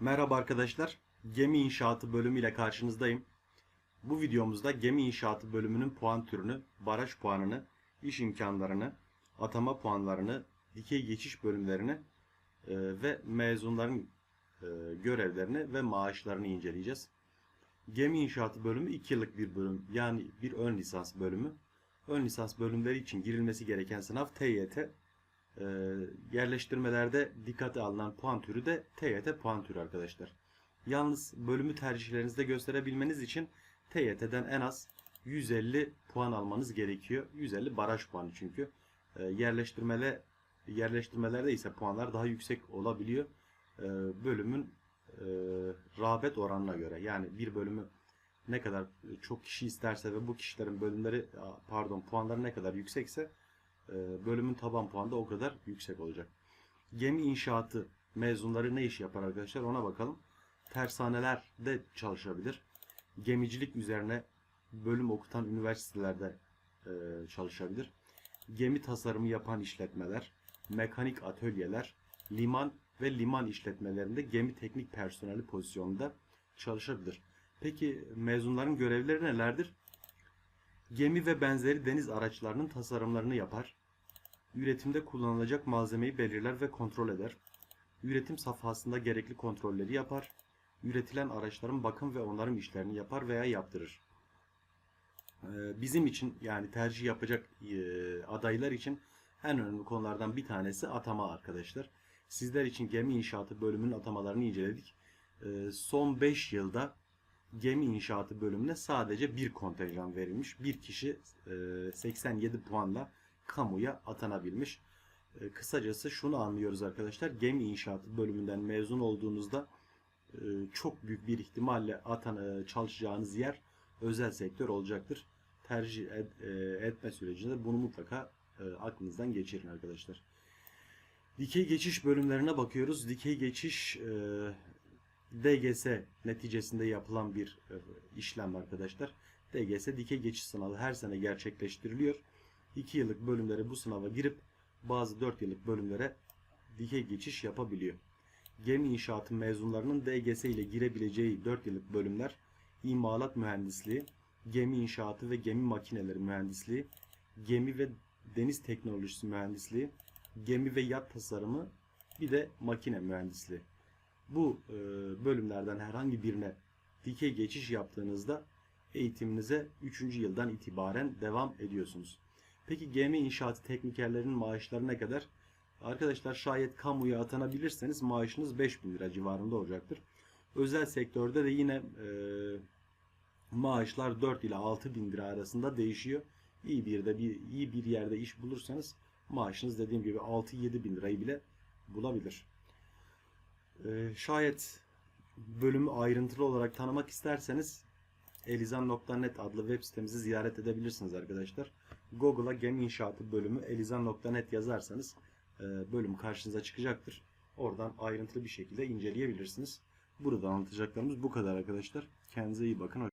Merhaba arkadaşlar. Gemi inşaatı bölümüyle karşınızdayım. Bu videomuzda gemi inşaatı bölümünün puan türünü, baraj puanını, iş imkanlarını, atama puanlarını, dikey geçiş bölümlerini e, ve mezunların e, görevlerini ve maaşlarını inceleyeceğiz. Gemi inşaatı bölümü 2 yıllık bir bölüm yani bir ön lisans bölümü. Ön lisans bölümleri için girilmesi gereken sınav TYT. Ee, yerleştirmelerde dikkate alınan puan türü de TYT puan türü arkadaşlar. Yalnız bölümü tercihlerinizde gösterebilmeniz için TYT'den en az 150 puan almanız gerekiyor. 150 baraj puanı çünkü. Ee, yerleştirmele yerleştirmelerde ise puanlar daha yüksek olabiliyor. Ee, bölümün e, rağbet oranına göre. Yani bir bölümü ne kadar çok kişi isterse ve bu kişilerin bölümleri pardon puanları ne kadar yüksekse e, bölümün taban puanı da o kadar yüksek olacak. Gemi inşaatı mezunları ne iş yapar arkadaşlar ona bakalım. Tersanelerde çalışabilir. Gemicilik üzerine bölüm okutan üniversitelerde e, çalışabilir. Gemi tasarımı yapan işletmeler, mekanik atölyeler, liman ve liman işletmelerinde gemi teknik personeli pozisyonunda çalışabilir. Peki mezunların görevleri nelerdir? Gemi ve benzeri deniz araçlarının tasarımlarını yapar. Üretimde kullanılacak malzemeyi belirler ve kontrol eder. Üretim safhasında gerekli kontrolleri yapar. Üretilen araçların bakım ve onarım işlerini yapar veya yaptırır. Ee, Bizim için yani tercih yapacak e, adaylar için en önemli konulardan bir tanesi atama arkadaşlar. Sizler için gemi inşaatı bölümünün atamalarını inceledik. Ee, Son 5 yılda gemi inşaatı bölümüne sadece bir kontenjan verilmiş. Bir kişi e, 87 puanla kamuya atanabilmiş. E, Kısacası şunu anlıyoruz arkadaşlar. Gemi inşaatı bölümünden mezun olduğunuzda e, çok büyük bir ihtimalle atan e, çalışacağınız yer özel sektör olacaktır. Tercih ed- e, etme sürecinde bunu mutlaka aklınızdan geçirin arkadaşlar. Dikey geçiş bölümlerine bakıyoruz. Dikey geçiş e, DGS neticesinde yapılan bir işlem arkadaşlar. DGS dikey geçiş sınavı her sene gerçekleştiriliyor. 2 yıllık bölümlere bu sınava girip bazı 4 yıllık bölümlere dikey geçiş yapabiliyor. Gemi inşaatı mezunlarının DGS ile girebileceği 4 yıllık bölümler imalat mühendisliği, gemi inşaatı ve gemi makineleri mühendisliği, gemi ve deniz teknolojisi mühendisliği, gemi ve yat tasarımı, bir de makine mühendisliği. Bu e, bölümlerden herhangi birine dikey geçiş yaptığınızda eğitiminize 3. yıldan itibaren devam ediyorsunuz. Peki gemi inşaatı teknikerlerinin maaşları ne kadar? Arkadaşlar şayet kamuya atanabilirseniz maaşınız 5000 lira civarında olacaktır. Özel sektörde de yine e, maaşlar 4 ile 6 bin lira arasında değişiyor. İyi bir de bir iyi bir yerde iş bulursanız maaşınız dediğim gibi 6-7 bin lirayı bile bulabilir. Ee, şayet bölümü ayrıntılı olarak tanımak isterseniz elizan.net adlı web sitemizi ziyaret edebilirsiniz arkadaşlar. Google'a gemi inşaatı bölümü elizan.net yazarsanız e, bölüm karşınıza çıkacaktır. Oradan ayrıntılı bir şekilde inceleyebilirsiniz. Burada anlatacaklarımız bu kadar arkadaşlar. Kendinize iyi bakın.